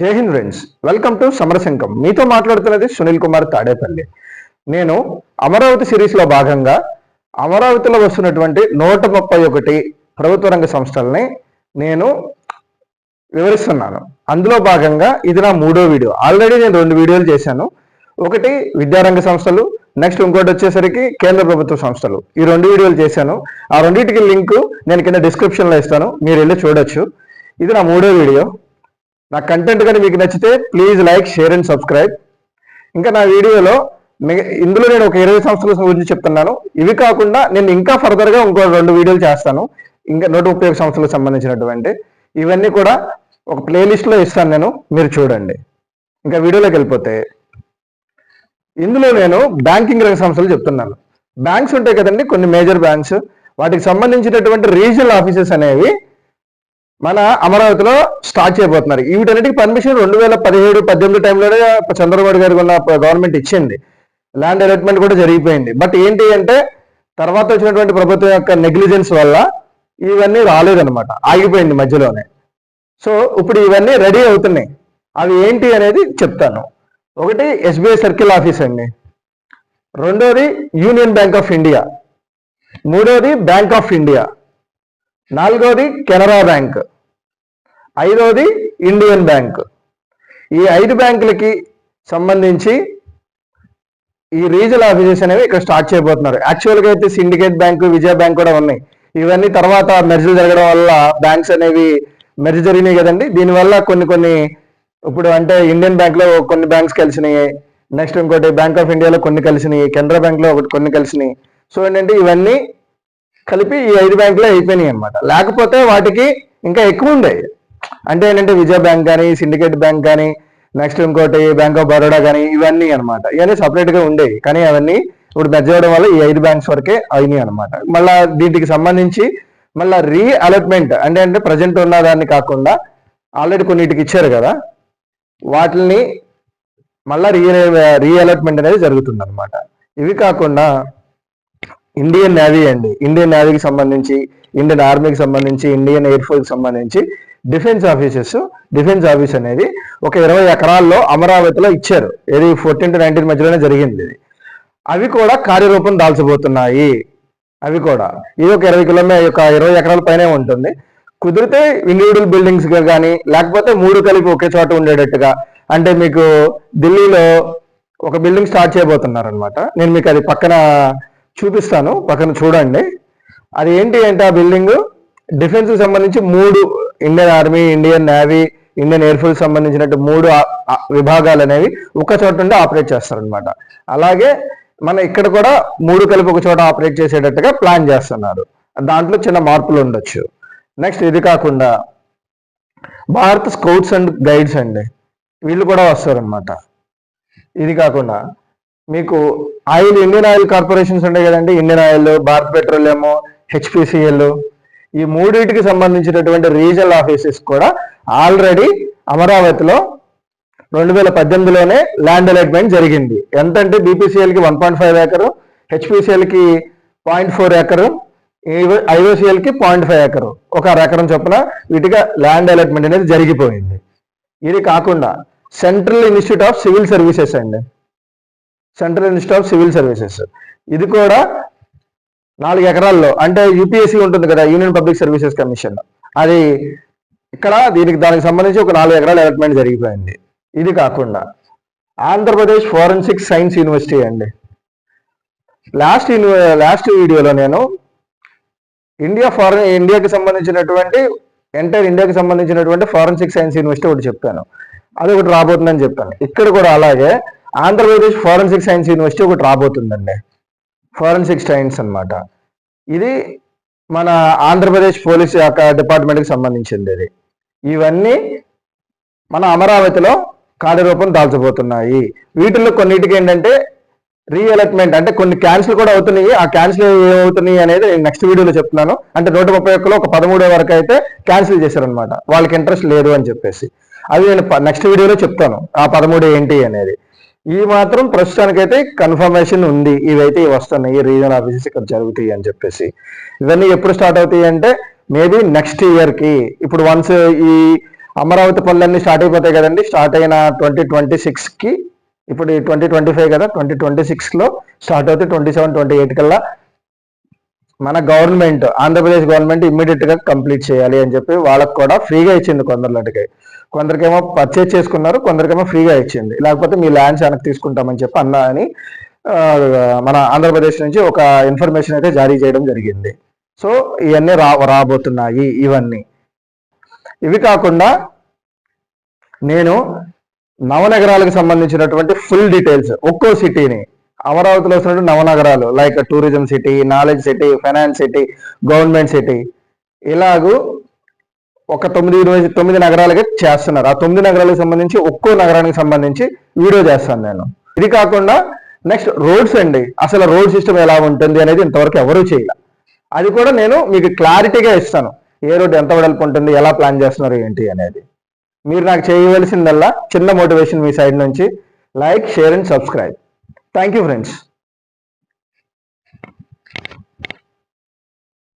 Jai Hind friends. Welcome to Samarasankham మీతో మాట్లాడుతున్నది సునీల్ కుమార్ తాడేపల్లి. నేను అమరావతి సిరీస్లో భాగంగా అమరావతిలో వస్తున్నటువంటి నూట ముప్పై ఒకటి ప్రభుత్వ రంగ సంస్థల్ని నేను వివరిస్తున్నాను. అందులో భాగంగా ఇది నా మూడో వీడియో. ఆల్రెడీ నేను రెండు వీడియోలు చేశాను. ఒకటి విద్యారంగ సంస్థలు నెక్స్ట్ ఇంకోటి వచ్చేసరికి కేంద్ర ప్రభుత్వ సంస్థలు. ఈ రెండు వీడియోలు చేశాను. ఆ రెండింటికి లింక్ నేను కింద డిస్క్రిప్షన్లో ఇస్తాను. మీరు వెళ్ళి చూడొచ్చు. ఇది నా మూడో వీడియో. నా కంటెంట్ కానీ మీకు నచ్చితే please like share and subscribe ఇంకా నా వీడియోలో ఇందులో నేను ఒక ఇరవై సంవత్సరాల గురించి చెప్తున్నాను. ఇవి కాకుండా నేను ఇంకా ఫర్దర్గా ఇంకో రెండు వీడియోలు చేస్తాను. ఇంకా నూట ముప్పై ఒక సంవత్సరాలకు సంబంధించినటువంటి. ఇవన్నీ కూడా ఒక ప్లేలిస్ట్లో ఇస్తాను నేను. మీరు చూడండి. ఇంకా వీడియోలోకి వెళ్ళిపోతే ఇందులో నేను బ్యాంకింగ్ రంగ సంస్థలు చెప్తున్నాను. బ్యాంక్స్ ఉంటాయి కదండి కొన్ని మేజర్ బ్యాంక్స్ వాటికి సంబంధించినటువంటి రీజనల్ ఆఫీసెస్ అనేవి మన అమరావతిలో స్టార్ట్ చేయబోతున్నారు. వీటన్నిటికి పర్మిషన్ రెండు వేల పదిహేడు పద్దెనిమిది టైంలోనే చంద్రబాబు గారికి ఉన్న గవర్నమెంట్ ఇచ్చింది. ల్యాండ్ అలాట్మెంట్ కూడా జరిగిపోయింది. బట్ ఏంటి అంటే తర్వాత వచ్చినటువంటి ప్రభుత్వం యొక్క నెగ్లిజెన్స్ వల్ల ఇవన్నీ రాలేదనమాట ఆగిపోయింది మధ్యలోనే. సో ఇప్పుడు ఇవన్నీ రెడీ అవుతున్నాయి. అవి ఏంటి అనేది చెప్తాను. ఒకటి ఎస్బీఐ సర్కిల్ ఆఫీస్ అండి. రెండోది యూనియన్ బ్యాంక్ ఆఫ్ ఇండియా మూడోది బ్యాంక్ ఆఫ్ ఇండియా నాలుగోది కెనరా బ్యాంక్. ఐదవది ఇండియన్ బ్యాంక్. ఈ ఐదు బ్యాంకులకి సంబంధించి ఈ రీజనల్ ఆఫీసెస్ అనేవి ఇక్కడ స్టార్ట్ చేయబోతున్నారు. యాక్చువల్గా అయితే సిండికేట్ బ్యాంకు విజయ బ్యాంక్ కూడా ఉన్నాయి. ఇవన్నీ తర్వాత మెర్జ్ జరగడం వల్ల బ్యాంక్స్ అనేవి మెర్జ్ జరిగినాయి కదండి. దీనివల్ల కొన్ని కొన్ని ఇప్పుడు అంటే ఇండియన్ బ్యాంక్లో కొన్ని బ్యాంక్స్ కలిసినాయి. నెక్స్ట్ ఇంకోటి బ్యాంక్ ఆఫ్ ఇండియాలో కొన్ని కలిసినాయి. కెనరా బ్యాంక్లో ఒకటి కొన్ని కలిసినాయి. సో ఏంటంటే ఇవన్నీ కలిపి ఈ ఐదు బ్యాంకులు అయిపోయినాయి అనమాట లేకపోతే వాటికి ఇంకా ఎక్కువ ఉండేవి అంటే ఏంటంటే విజయ బ్యాంక్ కానీ సిండికేట్ బ్యాంక్ కానీ నెక్స్ట్ ఇంకోటి బ్యాంక్ ఆఫ్ బరోడా కానీ ఇవన్నీ అన్నమాట. ఇవన్నీ సపరేట్గా ఉండేవి. కానీ అవన్నీ ఇప్పుడు మెర్జ్ అవ్వడం వల్ల ఈ ఐదు బ్యాంక్స్ వరకే అయినాయి అనమాట మళ్ళా దీనికి సంబంధించి మళ్ళా రీ అలాట్మెంట్ అంటే అంటే ప్రజెంట్ ఉన్న దాన్ని కాకుండా ఆల్రెడీ కొన్నిటికి ఇచ్చారు కదా వాటిని మళ్ళా రీ రీ అలాట్మెంట్ అనేది జరుగుతుంది అనమాట ఇవి కాకుండా ఇండియన్ నేవీ అండి. ఇండియన్ నేవీకి సంబంధించి ఇండియన్ ఆర్మీకి సంబంధించి ఇండియన్ ఎయిర్ ఫోర్స్కి సంబంధించి డిఫెన్స్ ఆఫీసెస్ డిఫెన్స్ ఆఫీస్ అనేది ఒక ఇరవై ఎకరాల్లో అమరావతిలో ఇచ్చారు. ఏది ఫోర్టీన్ టు నైన్టీన్ మధ్యలోనే జరిగింది ఇది. అవి కూడా కార్యరూపం దాల్చబోతున్నాయి. అవి కూడా. ఇది ఒక ఇరవై కిలోమీటర్ ఒక ఇరవై ఎకరాల పైనే ఉంటుంది. కుదిరితే ఇండివిజువల్ బిల్డింగ్స్ కానీ లేకపోతే మూడు కలిపి ఒకే చోట ఉండేటట్టుగా అంటే మీకు ఢిల్లీలో ఒక బిల్డింగ్ స్టార్ట్ చేయబోతున్నారు అనమాట నేను మీకు అది పక్కన చూపిస్తాను. పక్కన చూడండి. అది ఏంటి అంటే ఆ బిల్డింగ్ డిఫెన్స్ సంబంధించి మూడు Indian army Indian navy Indian air force సంబంధించినట్టు మూడు విభాగాలు అనేవి ఒక చోట నుండి ఆపరేట్ చేస్తారనమాట అలాగే మన ఇక్కడ కూడా మూడు కలిపి ఒక చోట ఆపరేట్ చేసేటట్టుగా ప్లాన్ చేస్తున్నారు. దాంట్లో చిన్న మార్పులు ఉండొచ్చు. నెక్స్ట్ ఇది కాకుండా భారత్ స్కౌట్స్ అండ్ గైడ్స్ అండి. వీళ్ళు కూడా వస్తారనమాట ఇది కాకుండా మీకు ఆయిల్ ఇండియన్ ఆయిల్ కార్పొరేషన్స్ ఉంటాయి కదండి. Indian oil Bharat petroleum HPCL ఈ మూడింటికి సంబంధించినటువంటి రీజనల్ ఆఫీసెస్ కూడా ఆల్రెడీ అమరావతిలో రెండు వేల పద్దెనిమిదిలోనే ల్యాండ్ అలాట్మెంట్ జరిగింది ఎంతంటే బీపీసీఎల్కి వన్ పాయింట్ ఫైవ్ ఎకరు హెచ్పిసిఎల్కి పాయింట్ ఫోర్ ఎకరు ఐఓసిఎల్కి పాయింట్ ఫైవ్ ఎకరు. ఒక ఎకరం చొప్పున వీటిగా ల్యాండ్ అలాట్మెంట్ అనేది జరిగిపోయింది. ఇది కాకుండా central institute of civil services అండి. Central institute of civil services ఇది కూడా నాలుగు ఎకరాల్లో అంటే యూపీఎస్సీ ఉంటుంది కదా యూనియన్ పబ్లిక్ సర్వీసెస్ కమిషన్ అది ఇక్కడ దీనికి దానికి సంబంధించి ఒక నాలుగు ఎకరాల అలాట్మెంట్ జరిగిపోయింది. ఇది కాకుండా ఆంధ్రప్రదేశ్ ఫోరెన్సిక్ సైన్స్ యూనివర్సిటీ అండి. లాస్ట్ లాస్ట్ వీడియోలో నేను ఇండియా ఫారెన్ ఇండియాకి సంబంధించినటువంటి ఎంటైర్ ఇండియాకి సంబంధించినటువంటి ఫారెన్సిక్ సైన్స్ యూనివర్సిటీ ఒకటి చెప్పాను. అది ఒకటి రాబోతుందని చెప్పాను. ఇక్కడ కూడా అలాగే ఆంధ్రప్రదేశ్ ఫారెన్సిక్ సైన్స్ యూనివర్సిటీ ఒకటి రాబోతుందండి. ఫారెన్సిక్ సైన్స్ అనమాట ఇది మన ఆంధ్రప్రదేశ్ పోలీస్ యొక్క డిపార్ట్మెంట్కి సంబంధించింది ఇది ఇవన్నీ మన అమరావతిలో కార్యరూపం దాల్చబోతున్నాయి. వీటిల్లో కొన్నిటికి ఏంటంటే రీఅలట్మెంట్ అంటే కొన్ని క్యాన్సిల్ కూడా అవుతున్నాయి. ఆ క్యాన్సిల్ ఏమవుతున్నాయి అనేది నేను నెక్స్ట్ వీడియోలో చెప్తున్నాను. అంటే నూట ముప్పై ఒక్కలో ఒక పదమూడో వరకు అయితే క్యాన్సిల్ చేశారనమాట వాళ్ళకి ఇంట్రెస్ట్ లేదు అని చెప్పేసి. అది నేను నెక్స్ట్ వీడియోలో చెప్తాను. ఆ పదమూడు ఏంటి అనేది. ఈ మాత్రం ప్రస్తుతానికైతే కన్ఫర్మేషన్ ఉంది. ఇవైతే వస్తున్నాయి. రీజనల్ ఆఫీసెస్ ఇక్కడ జరుగుతాయి అని చెప్పేసి. ఇవన్నీ ఎప్పుడు స్టార్ట్ అవుతాయి అంటే మేబీ నెక్స్ట్ ఇయర్కి. ఇప్పుడు వన్స్ ఈ అమరావతి పనులన్నీ స్టార్ట్ అయిపోతాయి కదండి. స్టార్ట్ అయిన ట్వంటీ ట్వంటీ సిక్స్కి ఇప్పుడు ట్వంటీ ట్వంటీ ఫైవ్ కదా ట్వంటీ ట్వంటీ సిక్స్లో స్టార్ట్ అవుతాయి. ట్వంటీ సెవెన్ ట్వంటీ ఎయిట్ కల్లా మన గవర్నమెంట్ ఆంధ్రప్రదేశ్ గవర్నమెంట్ ఇమ్మీడియట్గా కంప్లీట్ చేయాలి అని చెప్పి వాళ్ళకి కూడా ఫ్రీగా ఇచ్చింది కొందరిలోకి కొందరికేమో పర్చేజ్ చేసుకున్నారు కొందరికేమో ఫ్రీగా ఇచ్చింది. లేకపోతే మీ ల్యాండ్స్ వెనక్కి తీసుకుంటామని చెప్పి అన్నా అని మన ఆంధ్రప్రదేశ్ నుంచి ఒక ఇన్ఫర్మేషన్ అయితే జారీ చేయడం జరిగింది. సో ఇవన్నీ రా రాబోతున్నాయి ఇవన్నీ. ఇవి కాకుండా నేను నవనగరాలకు సంబంధించినటువంటి ఫుల్ డీటెయిల్స్ ఒక్కో సిటీని అమరావతిలో వస్తున్నట్టు నవనగరాలు like tourism city knowledge city finance city government city ఇలాగూ ఒక తొమ్మిది ఇరవై తొమ్మిది నగరాలకి చేస్తున్నారు. ఆ తొమ్మిది నగరాలకు సంబంధించి ఒక్కో నగరానికి సంబంధించి వీడియో చేస్తాను నేను. ఇది కాకుండా నెక్స్ట్ రోడ్స్ అండి. అసలు రోడ్ సిస్టమ్ ఎలా ఉంటుంది అనేది ఇంతవరకు ఎవరూ చేయాలి. అది కూడా నేను మీకు క్లారిటీగా ఇస్తాను. ఏ రోడ్ ఎంత వెడల్పు ఉంటుంది ఎలా ప్లాన్ చేస్తున్నారు ఏంటి అనేది. మీరు నాకు చేయవలసిందల్లా చిన్న మోటివేషన్ మీ సైడ్ నుంచి. Like share and subscribe Thank you friends.